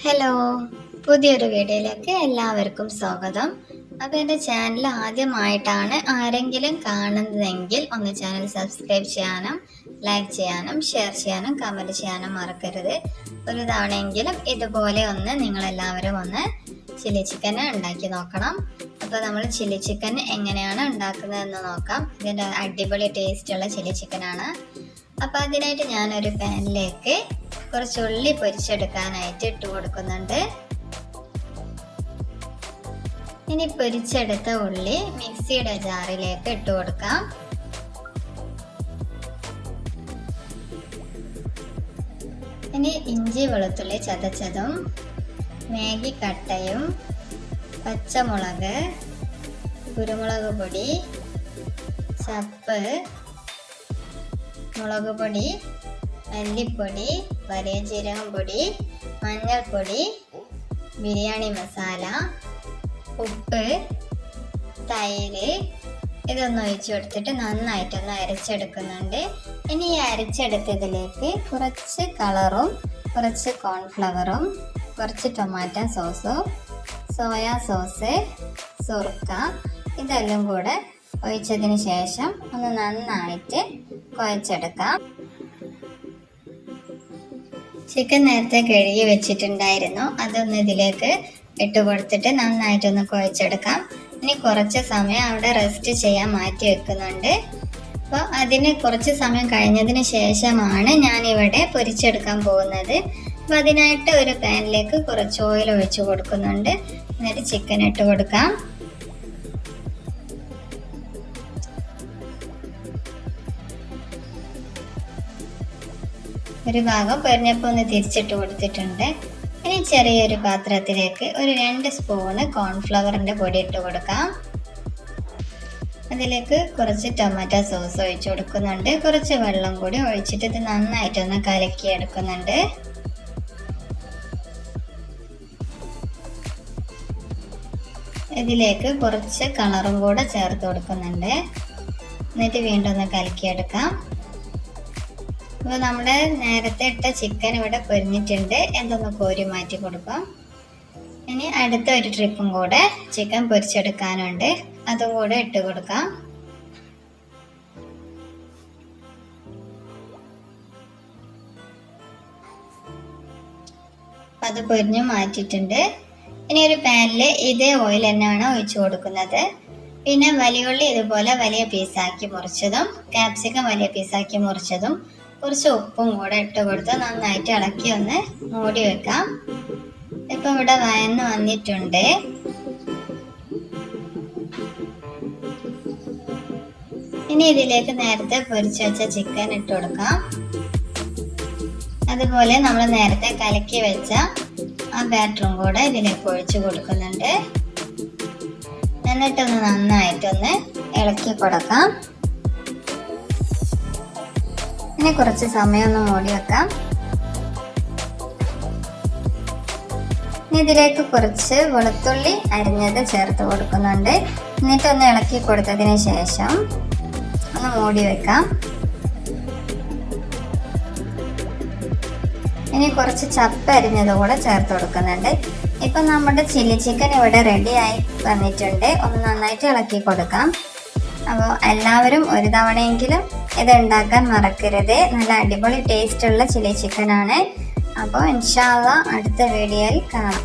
Hello പുതിയൊരു വീഡിയോയിലേക്ക് എല്ലാവർക്കും സ്വാഗതം. അപ്പോൾ എന്റെ ചാനൽ ആദ്യമായിട്ടാണ് ആരെങ്കിലും കാണുന്നതെങ്കിൽ ഒന്ന് ചാനൽ സബ്സ്ക്രൈബ് ചെയ്യാനും ലൈക്ക് ചെയ്യാനും ഷെയർ ചെയ്യാനും കമന്റ് ചെയ്യാനും മറക്കരുത്. ഒരു തവണയെങ്കിലും ഇതുപോലെ ഒന്ന് നിങ്ങളെല്ലാവരും ഒന്ന് ചില്ലി ചിക്കൻ ഉണ്ടാക്കി നോക്കണം. അപ്പോൾ നമ്മൾ ചില്ലി ചിക്കൻ എങ്ങനെയാണ് ഉണ്ടാക്കുന്നതെന്ന് നോക്കാം. ഇതിന്റെ അടിപൊളി ടേസ്റ്റുള്ള ചില്ലി ചിക്കനാണ് അപ്പോൾ അതിനായിട്ട് ഞാനൊരു പാനിലേക്ക് കുറച്ച് ഉള്ളി പൊരിച്ചെടുക്കാനായിട്ട് ഇട്ട് കൊടുക്കുന്നുണ്ട്. ഇനി പൊരിച്ചെടുത്ത ഉള്ളി മിക്സിയുടെ ജാറിലേക്ക് ഇട്ട് കൊടുക്കാം. ഇനി ഇഞ്ചി വെളുത്തുള്ളി ചതച്ചതും മാഗി കട്ടയും പച്ചമുളക് കുരുമുളക് പൊടി ചപ്പ് മുളക് പൊടി മല്ലിപ്പൊടി വലിയ ജീരകം പൊടി മഞ്ഞൾപ്പൊടി ബിരിയാണി മസാല ഉപ്പ് തൈര് ഇതൊന്ന് ഒഴിച്ചു കൊടുത്തിട്ട് നന്നായിട്ടൊന്ന് അരച്ചെടുക്കുന്നുണ്ട്. ഇനി ഈ അരച്ചെടുത്തതിലേക്ക് കുറച്ച് കളറും കുറച്ച് കോൺഫ്ലവറും കുറച്ച് ടൊമാറ്റോ സോസും സോയാ സോസ് സുർക്ക ഇതെല്ലാം കൂടെ ഒഴിച്ചതിന് ശേഷം ഒന്ന് നന്നായിട്ട് കുഴച്ചെടുക്കാം. ചിക്കൻ നേരത്തെ കഴുകി വെച്ചിട്ടുണ്ടായിരുന്നു. അതൊന്ന് ഇതിലേക്ക് ഇട്ട് കൊടുത്തിട്ട് നന്നായിട്ടൊന്ന് കുഴച്ചെടുക്കാം. ഇനി കുറച്ച് സമയം അവിടെ റെസ്റ്റ് ചെയ്യാൻ മാറ്റി വെക്കുന്നുണ്ട്. അപ്പോൾ അതിന് കുറച്ച് സമയം കഴിഞ്ഞതിന് ശേഷമാണ് ഞാനിവിടെ പൊരിച്ചെടുക്കാൻ പോകുന്നത്. അപ്പോൾ അതിനായിട്ട് ഒരു പാനിലേക്ക് കുറച്ച് ഓയിൽ ഒഴിച്ചു കൊടുക്കുന്നുണ്ട്. എന്നിട്ട് ചിക്കൻ ഇട്ട് കൊടുക്കാം. ഒരു ഭാഗം പൊരിഞ്ഞപ്പോൾ ഒന്ന് തിരിച്ചിട്ട് കൊടുത്തിട്ടുണ്ട്. ഇനി ചെറിയൊരു പാത്രത്തിലേക്ക് ഒരു രണ്ട് സ്പൂണ് കോൺഫ്ലവറിന്റെ പൊടി ഇട്ട് കൊടുക്കാം. അതിലേക്ക് കുറച്ച് ടൊമാറ്റോ സോസ് ഒഴിച്ചു കൊടുക്കുന്നുണ്ട്. കുറച്ച് വെള്ളം കൂടി ഒഴിച്ചിട്ട് ഇത് നന്നായിട്ടൊന്ന് കലക്കി എടുക്കുന്നുണ്ട് ഇതിലേക്ക് കുറച്ച് കളറും കൂടെ ചേർത്ത് കൊടുക്കുന്നുണ്ട്. എന്നിട്ട് വീണ്ടും ഒന്ന് കലക്കിയെടുക്കാം. അപ്പോൾ നമ്മുടെ നേരത്തെ ഇട്ട ചിക്കൻ ഇവിടെ പൊരിഞ്ഞിട്ടുണ്ട്. എന്തൊന്ന് കോരി മാറ്റി കൊടുക്കാം. ഇനി അടുത്ത ഒരു ട്രിപ്പും കൂടെ ചിക്കൻ പൊരിച്ചെടുക്കാനുണ്ട്. അതും കൂടെ ഇട്ട് കൊടുക്കാം. അത് പൊരിഞ്ഞ് മാറ്റിയിട്ടുണ്ട്. ഇനി ഒരു പാനിൽ ഇതേ ഓയിൽ തന്നെയാണ് ഒഴിച്ചു കൊടുക്കുന്നത്. പിന്നെ വലിയുള്ളി ഇതുപോലെ വലിയ പീസാക്കി മുറിച്ചതും ക്യാപ്സിക്കം വലിയ പീസാക്കി മുറിച്ചതും കുറച്ച് ഉപ്പും കൂടെ ഇട്ട് കൊടുത്ത് നന്നായിട്ട് ഇളക്കി ഒന്ന് മൂടി വെക്കാം. ഇപ്പൊ ഇവിടെ വയന്ന് വന്നിട്ടുണ്ട്. ഇനി ഇതിലേക്ക് നേരത്തെ പൊരിച്ചു വെച്ച ചിക്കൻ ഇട്ട് കൊടുക്കാം. അതുപോലെ നമ്മൾ നേരത്തെ കലക്കി വെച്ച ആ ബാറ്ററും കൂടെ ഇതിലേക്ക് ഒഴിച്ചു കൊടുക്കുന്നുണ്ട്. എന്നിട്ടൊന്ന് നന്നായിട്ടൊന്ന് ഇളക്കി കൊടുക്കാം. ഇനി കുറച്ച് സമയം ഒന്ന് മൂടി വെക്കാം. ഇനി ഇതിലേക്ക് കുറച്ച് വെളുത്തുള്ളി അരിഞ്ഞത് ചേർത്ത് കൊടുക്കുന്നുണ്ട്. എന്നിട്ടൊന്ന് ഇളക്കി കൊടുത്തതിന് ശേഷം ഒന്ന് മൂടി വെക്കാം. ഇനി കുറച്ച് ചപ്പ് അരിഞ്ഞത് കൂടെ ചേർത്ത് കൊടുക്കുന്നുണ്ട്. ഇപ്പൊ നമ്മുടെ ചില്ലി ചിക്കൻ ഇവിടെ റെഡി ആയി വന്നിട്ടുണ്ട്. ഒന്ന് നന്നായിട്ട് ഇളക്കി കൊടുക്കാം. അപ്പോൾ എല്ലാവരും ഒരു തവണയെങ്കിലും ഇത് ഉണ്ടാക്കാൻ മറക്കരുത്. നല്ല അടിപൊളി ടേസ്റ്റ് ഉള്ള ചില്ലി ചിക്കനാണ് അപ്പോൾ ഇൻഷാല്ല അടുത്ത വീഡിയോയിൽ കാണാം.